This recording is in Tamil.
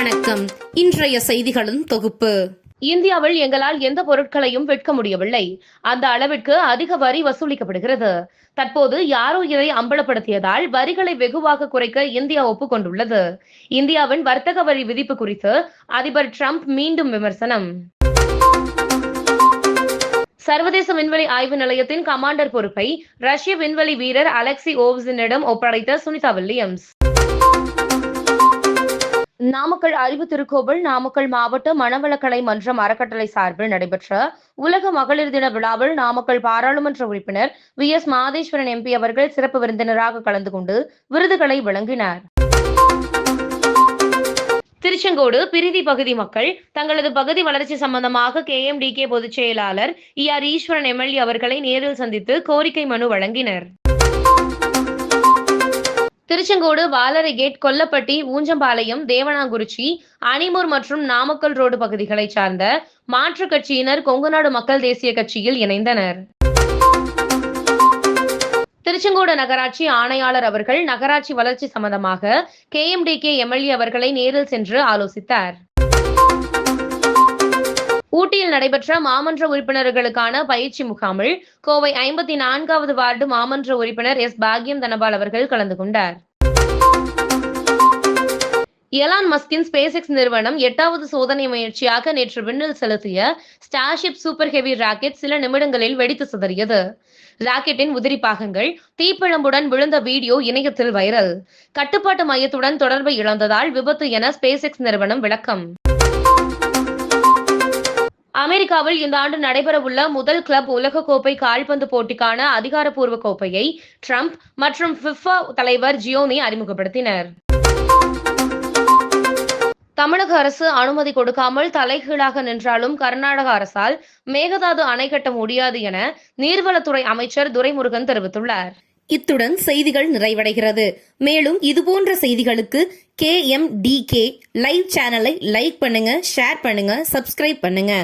வணக்கம். இன்றைய செய்திகளின் தொகுப்பு. இந்தியாவில் எங்களால் எந்த பொருட்களையும் விற்க முடியவில்லை. அந்த அளவிற்கு அதிக வரி வசூலிக்கப்படுகிறது. தற்போது யாரோ இதை அம்பலப்படுத்தியதால் வரிகளை வெகுவாக குறைக்க இந்தியா ஒப்புக்கொண்டுள்ளது. இந்தியாவின் வர்த்தக வரி விதிப்பு குறித்து அதிபர் டிரம்ப் மீண்டும் விமர்சனம். சர்வதேச விண்வெளி ஆய்வு நிலையத்தின் கமாண்டர் பொறுப்பை ரஷ்ய விண்வெளி வீரர் அலெக்சி ஓவ்சினிடம் ஒப்படைத்த சுனிதா வில்லியம்ஸ். நாமக்கல் அறிவு திருக்கோவில் நாமக்கல் மாவட்ட மனவளக்கலை மன்றம் அறக்கட்டளை சார்பில் நடைபெற்ற உலக மகளிர் தின விழாவில் நாமக்கல் பாராளுமன்ற உறுப்பினர் வி. எஸ். மாதேஸ்வரன் எம்பி அவர்கள் சிறப்பு விருந்தினராக கலந்து கொண்டு விருதுகளை வழங்கினார். திருச்செங்கோடு பிரிதி பகுதி மக்கள் தங்களது பகுதி வளர்ச்சி சம்பந்தமாக கே. எம். டி. கே. பொதுச் செயலாளர் இ. ஆர். ஈஸ்வரன் எம்எல்ஏ அவர்களை நேரில் சந்தித்து கோரிக்கை மனு வழங்கினர். திருச்செங்கோடு வாலரை கேட் கொல்லப்பட்டி ஊஞ்சம்பாளையம் தேவனாங்குறிச்சி அணிமூர் மற்றும் நாமக்கல் ரோடு பகுதிகளை சார்ந்த மாற்றுக் கட்சியினர் கொங்குநாடு மக்கள் தேசிய கட்சியில் இணைந்தனர். திருச்செங்கோடு நகராட்சி ஆணையாளர் அவர்கள் நகராட்சி வளர்ச்சி சம்பந்தமாக K M D K MLA அவர்களை நேரில் சென்று ஆலோசித்தார். ஊட்டியில் நடைபெற்ற மாமன்ற உறுப்பினர்களுக்கான பயிற்சி முகாமில் கோவை ஐம்பத்தி நான்காவது வார்டு மாமன்ற உறுப்பினர் எஸ் பாக்யம் தனபால் அவர்கள் கலந்து கொண்டார். எலான் மஸ்கின் ஸ்பேஸ் எக்ஸ் நிறுவனம் எட்டாவது சோதனை முயற்சியாக நேற்று விண்ணில் செலுத்திய ஸ்டார்ஷிப் சூப்பர் ஹெவி ராக்கெட் சில நிமிடங்களில் வெடித்து சிதறியது. ராக்கெட்டின் உதிரி பாகங்கள் தீப்பிழம்புடன் விழுந்த வீடியோ இணையத்தில் வைரல். கட்டுப்பாட்டு மையத்துடன் தொடர்பை இழந்ததால் விபத்து என ஸ்பேஸ் எக்ஸ் நிறுவனம் விளக்கம். அமெரிக்காவில் இந்த ஆண்டு நடைபெறவுள்ள முதல் கிளப் உலகக்கோப்பை கால்பந்து போட்டிக்கான அதிகாரப்பூர்வ கோப்பையை ட்ரம்ப் மற்றும் ஃபிஃபா தலைவர் ஜியோனி அறிமுகப்படுத்தினர். தமிழக அரசு அனுமதி கொடுக்காமல் தலைகீழாக நின்றாலும் கர்நாடக அரசால் மேகதாது அணை கட்ட முடியாது என நீர்வளத்துறை அமைச்சர் துரைமுருகன் தெரிவித்துள்ளார். இத்துடன் செய்திகள் நிறைவடைகிறது. மேலும் இதுபோன்ற செய்திகளுக்கு K M D K live சேனலை லைக் பண்ணுங்க ஷேர் பண்ணுங்க சப்ஸ்கிரைப் பண்ணுங்க.